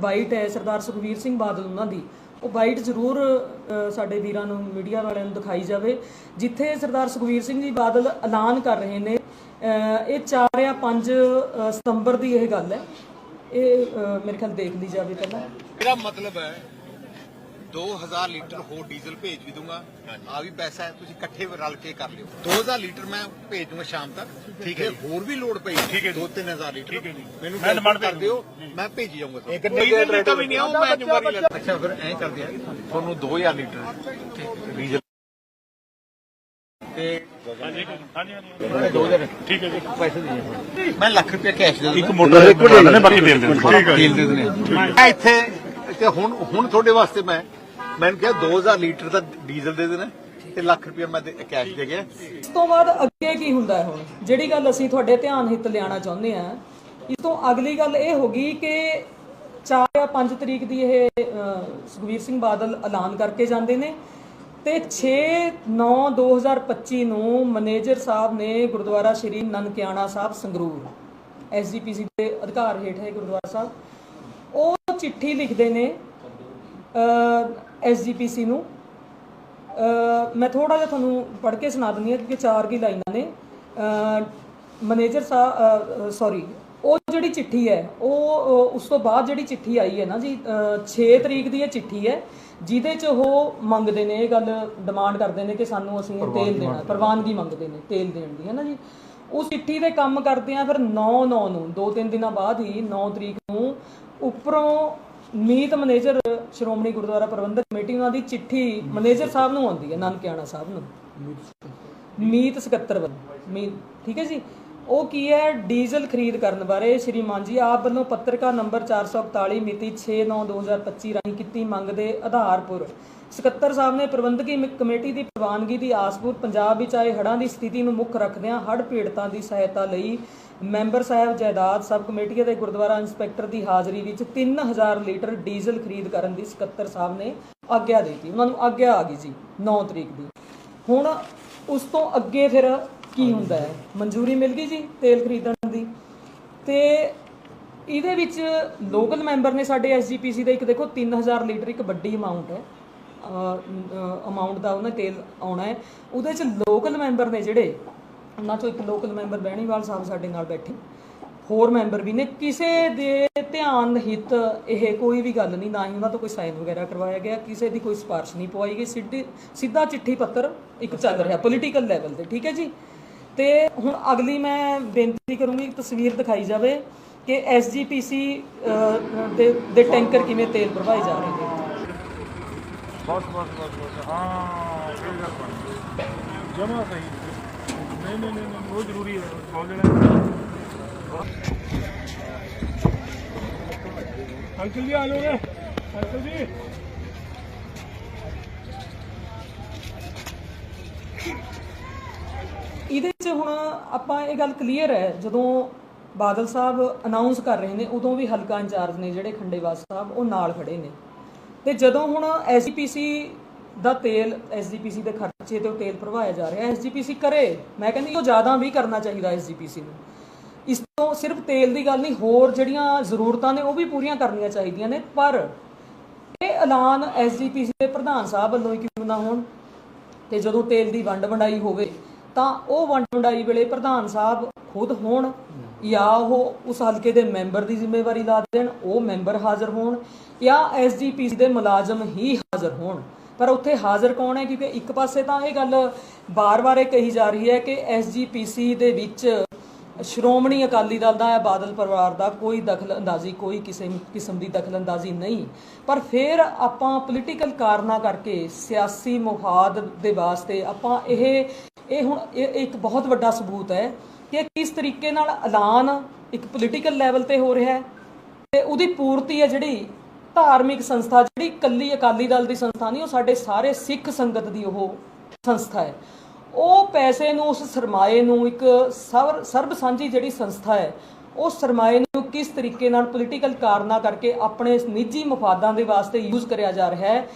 Bite ਹੈ ਸਰਦਾਰ ਸੁਖਵੀਰ ਸਿੰਘ ਬਾਦਲ ਉਹਨਾਂ ਦੀ। ਉਹ ਬਾਈਟ ਜ਼ਰੂਰ ਸਾਡੇ ਵੀਰਾਂ ਨੂੰ ਮੀਡੀਆ ਵਾਲਿਆਂ ਨੂੰ ਦਿਖਾਈ ਜਾਵੇ, ਜਿੱਥੇ ਸਰਦਾਰ ਸੁਖਵੀਰ ਸਿੰਘ ਜੀ ਬਾਦਲ ਐਲਾਨ ਕਰ ਰਹੇ ਨੇ। ਇਹ 4 ਜਾਂ 5 ਸਤੰਬਰ ਦੀ ਇਹ ਗੱਲ ਹੈ। ਇਹ ਮੇਰੇ ਖਿਆਲ ਦੇਖ ਲਈ ਜਾਵੇ ਪਹਿਲਾਂ। ਮੇਰਾ ਮਤਲਬ ਹੈ 2000 ਲੀਟਰ ਹੋਰ ਡੀਜ਼ਲ ਭੇਜ ਵੀ ਦੂੰਗਾ ਆ ਵੀ ਪੈਸਾ ਹੈ ਤੁਸੀਂ ਇਕੱਠੇ ਰਲ ਕੇ ਕਰ ਲਿਓ। 2000 ਲੀਟਰ ਮੈਂ ਭੇਜ ਦੂੰਗਾ ਸ਼ਾਮ ਤੱਕ। ਠੀਕ ਹੈ ਹੋਰ ਵੀ ਲੋਡ ਪਈ। ਠੀਕ ਹੈ 2-3000 ਲੀਟਰ। ਠੀਕ ਹੈ ਜੀ। ਮੈਨੂੰ ਮੈਂ ਡਿਮਾਂਡ ਕਰ ਦਿਓ ਮੈਂ ਭੇਜ ਜਾਊਂਗਾ ਇੱਕ ਡੀਜ਼ਲ ਲੀਟਰ ਵੀ ਨਹੀਂ ਆਉ ਮੈਂ ਜ਼ਿੰਮੇਵਾਰੀ ਲੈ ਅੱਛਾ ਫਿਰ ਐਂ ਕਰਦੇ ਆ। ਤੁਹਾਨੂੰ 2000 ਲੀਟਰ ਡੀਜ਼ਲ। ਤੇ ਹਾਂਜੀ ਹਾਂਜੀ ਨੇ 2000 ਠੀਕ ਹੈ ਜੀ। ਪੈਸੇ ਦੇ ਮੈਂ ਲੱਖ ਰੁਪਏ ਕੈਸ਼ ਦੇ ਇੱਕ ਮੋਟਰ ਇੱਕ ਦਿੰਦੇ ਬਾਕੀ ਦੇ ਦਿੰਦੇ ਠੀਕ ਹੈ ਤੇਲ ਦੇ ਦਿੰਦੇ ਆ। ਮੈਂ ਇੱਥੇ ਤੇ ਹੁਣ ਹੁਣ ਤੁਹਾਡੇ ਵਾਸਤੇ ਮੈਂ ਮੈਨੂੰ ਕਿਹਾ 2000 ਲੀਟਰ ਦਾ ਡੀਜ਼ਲ ਦੇ ਦੇਣਾ ਤੇ ਲੱਖ ਰੁਪਏ ਮੈਂ ਦੇ- ਕੈਸ਼ ਦੇ ਗਿਆ। ਇਸ ਤੋਂ ਬਾਅਦ ਅੱਗੇ ਕੀ ਹੁੰਦਾ ਹੈ ਹੁਣ? ਜਿਹੜੀ ਗੱਲ ਅਸੀਂ ਤੁਹਾਡੇ ਧਿਆਨ ਹਿੱਤ ਲਿਆਣਾ ਚਾਹੁੰਦੇ ਆ ਇਸ ਤੋਂ ਅਗਲੀ ਗੱਲ ਇਹ ਹੋਗੀ ਕਿ 4 ਜਾਂ 5 ਤਰੀਕ ਦੀ ਇਹ ਅ, ਸੁਖਬੀਰ ਸਿੰਘ ਬਾਦਲ ਐਲਾਨ ਕਰਕੇ ਜਾਂਦੇ ਨੇ ਤੇ 6 9 2025 ਨੂੰ ਮੈਨੇਜਰ ਸਾਹਿਬ ਨੇ ਗੁਰਦੁਆਰਾ ਸ਼੍ਰੀ ਨਨਕਿਆਣਾ ਸਾਹਿਬ ਸੰਗਰੂਰ ਐਸਜੀਪੀਸੀ ਦੇ ਅਧਿਕਾਰ ਹੇਠ ਹੈ ਗੁਰਦੁਆਰਾ ਸਾਹਿਬ ਉਹ ਚਿੱਠੀ ਲਿਖਦੇ ਨੇ ਐਸਜੀਪੀਸੀ ਨੂੰ। ਅਹ ਮੈਂ ਥੋੜਾ ਜਿਹਾ ਤੁਹਾਨੂੰ ਪੜ੍ਹ ਕੇ ਸੁਣਾ ਦਿੰਦੀ ਹਾਂ ਕਿਉਂਕਿ ਚਾਰ ਕੀ ਲਾਈਨਾਂ ਨੇ। ਮੈਨੇਜਰ ਸਾਹਿਬ ਸੌਰੀ ਉਹ ਜਿਹੜੀ ਚਿੱਠੀ ਹੈ ਉਹ ਉਸ ਤੋਂ ਬਾਅਦ ਜਿਹੜੀ ਚਿੱਠੀ ਆਈ ਹੈ ਨਾ ਜੀ 6 ਤਰੀਕ ਦੀ ਇਹ ਚਿੱਠੀ ਹੈ ਜਿਹਦੇ 'ਚ ਉਹ ਮੰਗਦੇ ਨੇ ਇਹ ਗੱਲ ਡਿਮਾਂਡ ਕਰਦੇ ਨੇ ਕਿ ਸਾਨੂੰ ਅਸੀਂ ਤੇਲ ਦੇਣਾ ਪ੍ਰਵਾਨਗੀ ਮੰਗਦੇ ਨੇ ਤੇਲ ਦੇਣ ਦੀ ਹੈ ਨਾ ਜੀ। ਉਸ ਚਿੱਠੀ ਦੇ ਕੰਮ ਕਰਦੇ ਆ ਫਿਰ 9 9 ਨੂੰ 2-3 ਦਿਨਾਂ ਬਾਅਦ ਹੀ 9 ਤਰੀਕ ਨੂੰ ਉੱਪਰੋਂ ਮੀਤ ਮੈਨੇਜਰ ਸ਼੍ਰੋਮਣੀ ਗੁਰਦੁਆਰਾ ਪ੍ਰਬੰਧਕ ਕਮੇਟੀ, ਉਹਨਾਂ ਦੀ ਚਿੱਠੀ ਮੈਨੇਜਰ ਸਾਹਿਬ ਨੂੰ ਆਉਂਦੀ ਹੈ ਨਾਨਕਿਆਣਾ ਸਾਹਿਬ ਨੂੰ। ਮੀਤ ਸਕੱਤਰ ਵੱਲੋਂ। ਮੀਤ, ਠੀਕ ਹੈ ਜੀ? ਉਹ ਕੀ ਹੈ? ਡੀਜ਼ਲ ਖਰੀਦ ਕਰਨ ਬਾਰੇ ਸ਼੍ਰੀਮਾਨ ਜੀ, ਆਪ ਵੱਲੋਂ ਪੱਤਰਕਾਰ ਨੰਬਰ 441 ਮਿਤੀ 6/9/2025 ਰਾਹੀਂ ਕੀਤੀ ਮੰਗ ਦੇ ਆਧਾਰ ਪਰ ਸਕੱਤਰ ਸਾਹਿਬ ਨੇ ਪ੍ਰਬੰਧਕੀ ਕਮੇਟੀ ਦੀ ਪ੍ਰਵਾਨਗੀ ਦੀ ਆਸਪੂਰ ਪੰਜਾਬ ਵਿੱਚ ਆਏ ਹੜ੍ਹਾਂ ਦੀ ਸਥਿਤੀ ਨੂੰ ਮੁੱਖ ਰੱਖਦਿਆਂ ਹੜ੍ਹ ਪੀੜਤਾਂ ਦੀ ਸਹਾਇਤਾ ਲਈ ਮੈਂਬਰ ਸਾਹਿਬ ਜਾਇਦਾਦ ਸਬ ਕਮੇਟੀ ਅਤੇ ਗੁਰਦੁਆਰਾ ਇੰਸਪੈਕਟਰ ਦੀ ਹਾਜ਼ਰੀ ਵਿੱਚ 3000 ਲੀਟਰ ਡੀਜ਼ਲ ਖਰੀਦ ਕਰਨ ਦੀ ਸਕੱਤਰ ਸਾਹਿਬ ਨੇ ਆਗਿਆ ਦਿੱਤੀ। ਉਹਨਾਂ ਨੂੰ ਆਗਿਆ ਆ ਗਈ ਜੀ 9 ਤਰੀਕ ਦੀ। ਹੁਣ ਉਸ ਤੋਂ ਅੱਗੇ ਫਿਰ ਕੀ ਹੁੰਦਾ ਹੈ? ਮਨਜ਼ੂਰੀ ਮਿਲ ਗਈ ਜੀ ਤੇਲ ਖਰੀਦਣ ਦੀ। ਤੇ ਇਹਦੇ ਵਿੱਚ ਲੋਕਲ ਮੈਂਬਰ ਨੇ ਸਾਡੇ ਐਸਜੀਪੀਸੀ ਦਾ ਇੱਕ ਦੇਖੋ 3000 ਲੀਟਰ ਇੱਕ ਵੱਡੀ ਅਮਾਉਂਟ ਹੈ। ਅਮਾਉਂਟ ਦਾ ਉਹਨਾਂ ਤੇਲ ਆਉਣਾ ਹੈ। ਉਹਦੇ ਚ ਲੋਕਲ ਮੈਂਬਰ ਨੇ ਜਿਹੜੇ ਉਹਨਾਂ ਚੋਂ ਇੱਕ ਲੋਕਲ ਮੈਂਬਰ ਬਹਿਣੀਵਾਲ ਸਾਹਿਬ ਸਾਡੇ ਨਾਲ ਬੈਠੇ। ਹੋਰ ਮੈਂਬਰ ਵੀ ਨੇ। ਕਿਸੇ ਦੇ ਧਿਆਨ ਹਿੱਤ ਇਹ ਕੋਈ ਵੀ ਗੱਲ ਨਹੀਂ ਨਾ ਹੀ ਉਹਨਾਂ ਤੋਂ ਕੋਈ ਸਾਈਨ ਵਗੈਰਾ ਕਰਵਾਇਆ ਗਿਆ ਕਿਸੇ ਦੀ ਕੋਈ ਸਿਫਾਰਿਸ਼ ਨਹੀਂ ਪਵਾਈ ਗਈ। ਸਿੱਧੀ ਸਿੱਧਾ ਚਿੱਠੀ ਪੱਤਰ ਇੱਕ ਚੱਲ ਰਿਹਾ ਪੋਲੀਟੀਕਲ ਲੈਵਲ ਤੇ ਠੀਕ ਹੈ ਜੀ? ਤੇ ਹੁਣ ਅਗਲੀ ਮੈਂ ਬੇਨਤੀ ਕਰੂੰਗੀ ਤਸਵੀਰ ਦਿਖਾਈ ਜਾਵੇ ਕਿ ਐਸਜੀਪੀਸੀ ਦੇ ਦੇ ਟੈਂਕਰ ਕਿਵੇਂ ਤੇਲ ਭਰਵਾਏ ਜਾ ਰਹੇ ਨੇ। ਬਸ ਬਸ ਬਸ ਹਾਂ ਇਹ ਗੱਲ ਬਣ। ਜਮਾ ਸਹੀ। ਨਹੀਂ ਨਹੀਂ ਨਹੀਂ ਉਹ ਜ਼ਰੂਰੀ ਹੈ ਬਹੁਤ ਜਣਾ ਅੰਕਲ ਜੀ, ਆ ਜਾਓ ਅੰਕਲ ਜੀ। ਇਹਦੇ 'ਚ ਹੁਣ ਆਪਾਂ ਇਹ ਗੱਲ ਕਲੀਅਰ ਹੈ, ਜਦੋਂ ਬਾਦਲ ਸਾਹਿਬ ਅਨਾਉਂਸ ਕਰ ਰਹੇ ਨੇ, ਉਦੋਂ ਵੀ ਹਲਕਾ ਇੰਚਾਰਜ ਨੇ ਜਿਹੜੇ ਖੰਡੇਵਾਸ ਸਾਹਿਬ, ਉਹ ਨਾਲ ਖੜੇ ਨੇ। ਤੇ ਜਦੋਂ ਹੁਣ ਐਸਜੀਪੀਸੀ ਦਾ ਤੇਲ ਐਸਜੀਪੀਸੀ ਦੇ ਖਰਚੇ ਤੇ ਉਹ ਤੇਲ ਭਰਵਾਇਆ ਜਾ ਰਿਹਾ ਐਸਜੀਪੀਸੀ ਕਰੇ, ਮੈਂ ਕਹਿੰਦੀ ਉਹ ਜ਼ਿਆਦਾ ਵੀ ਕਰਨਾ ਚਾਹੀਦਾ ਐਸਜੀਪੀਸੀ ਨੂੰ। ਇਸ ਤੋਂ ਸਿਰਫ ਤੇਲ ਦੀ ਗੱਲ ਨਹੀਂ, ਹੋਰ ਜਿਹੜੀਆਂ ਜ਼ਰੂਰਤਾਂ ਨੇ ਉਹ ਵੀ ਪੂਰੀਆਂ ਕਰਨੀਆਂ ਚਾਹੀਦੀਆਂ ਨੇ, ਪਰ ਇਹ ਐਲਾਨ ਐਸਜੀਪੀਸੀ ਦੇ ਪ੍ਰਧਾਨ ਸਾਹਿਬ ਵੱਲੋਂ ਹੀ ਕਿਉਂ ਨਾ ਹੋਣ, ਤੇ ਜਦੋਂ ਤੇਲ ਦੀ ਵੰਡ ਵੰਡਾਈ ਹੋਵੇ ਤਾਂ ਉਹ ਵੰਡ ਵੰਡਾਈ ਵੇਲੇ ਪ੍ਰਧਾਨ ਸਾਹਿਬ ਖੁਦ ਹੋਣ ਜਾਂ ਉਹ ਉਸ ਹਲਕੇ ਦੇ ਮੈਂਬਰ ਦੀ ਜ਼ਿੰਮੇਵਾਰੀ ਲਾ ਦੇਣ, ਉਹ ਮੈਂਬਰ ਹਾਜ਼ਰ ਹੋਣ ਜਾਂ ਐਸਜੀਪੀਸੀ ਦੇ ਮੁਲਾਜ਼ਮ ਹੀ ਹਾਜ਼ਰ ਹੋਣ। ਪਰ ਉੱਥੇ ਹਾਜ਼ਰ ਕੌਣ ਹੈ? ਕਿਉਂਕਿ ਇੱਕ ਪਾਸੇ ਤਾਂ ਇਹ ਗੱਲ ਬਾਰ-ਬਾਰ ਇਹ ਕਹੀ ਜਾ ਰਹੀ ਹੈ ਕਿ ਐਸਜੀਪੀਸੀ ਦੇ ਵਿੱਚ ਸ਼੍ਰੋਮਣੀ ਅਕਾਲੀ ਦਲ ਦਾ ਜਾਂ ਬਾਦਲ ਪਰਿਵਾਰ ਦਾ ਕੋਈ ਦਖਲ ਅੰਦਾਜ਼ੀ ਕੋਈ ਕਿਸੇ ਕਿਸਮ ਦੀ ਦਖਲ ਅੰਦਾਜ਼ੀ ਨਹੀਂ। ਪਰ ਫਿਰ ਆਪਾਂ ਪੋਲੀਟੀਕਲ ਕਾਰਨਾ ਕਰਕੇ ਸਿਆਸੀ ਮੁਹਾਦ ਦੇ ਵਾਸਤੇ ਆਪਾਂ ਇਹ ਇਹ ਹੁਣ ਇਹ ਇੱਕ ਬਹੁਤ ਵੱਡਾ ਸਬੂਤ ਹੈ ਕਿ ਕਿਸ ਤਰੀਕੇ ਨਾਲ ਐਲਾਨ ਇੱਕ ਪੋਲੀਟੀਕਲ ਲੈਵਲ ਤੇ ਹੋ ਰਿਹਾ ਹੈ ਤੇ ਉਹਦੀ ਪੂਰਤੀ ਹੈ ਜਿਹੜੀ ਧਾਰਮਿਕ ਸੰਸਥਾ, ਜਿਹੜੀ ਕੱਲੀ ਅਕਾਲੀ ਦਲ ਦੀ ਸੰਸਥਾ ਨਹੀਂ, ਉਹ ਸਾਡੇ ਸਾਰੇ ਸਿੱਖ ਸੰਗਤ ਦੀ ਉਹ ਸੰਸਥਾ ਹੈ। ਉਹ ਪੈਸੇ ਨੂੰ, ਉਸ ਸਰਮਾਏ ਨੂੰ, ਇੱਕ ਸਰਬ ਸਰਬ ਸਾਂਝੀ ਜਿਹੜੀ ਸੰਸਥਾ ਹੈ ਉਹ ਸਰਮਾਏ ਨੂੰ ਕਿਸ ਤਰੀਕੇ ਨਾਲ ਪੋਲੀਟੀਕਲ ਕਾਰਨਾ ਕਰਕੇ ਆਪਣੇ ਨਿੱਜੀ ਮਫਾਦਾਂ ਦੇ ਵਾਸਤੇ ਯੂਜ਼ ਕਰਿਆ ਜਾ ਰਿਹਾ ਹੈ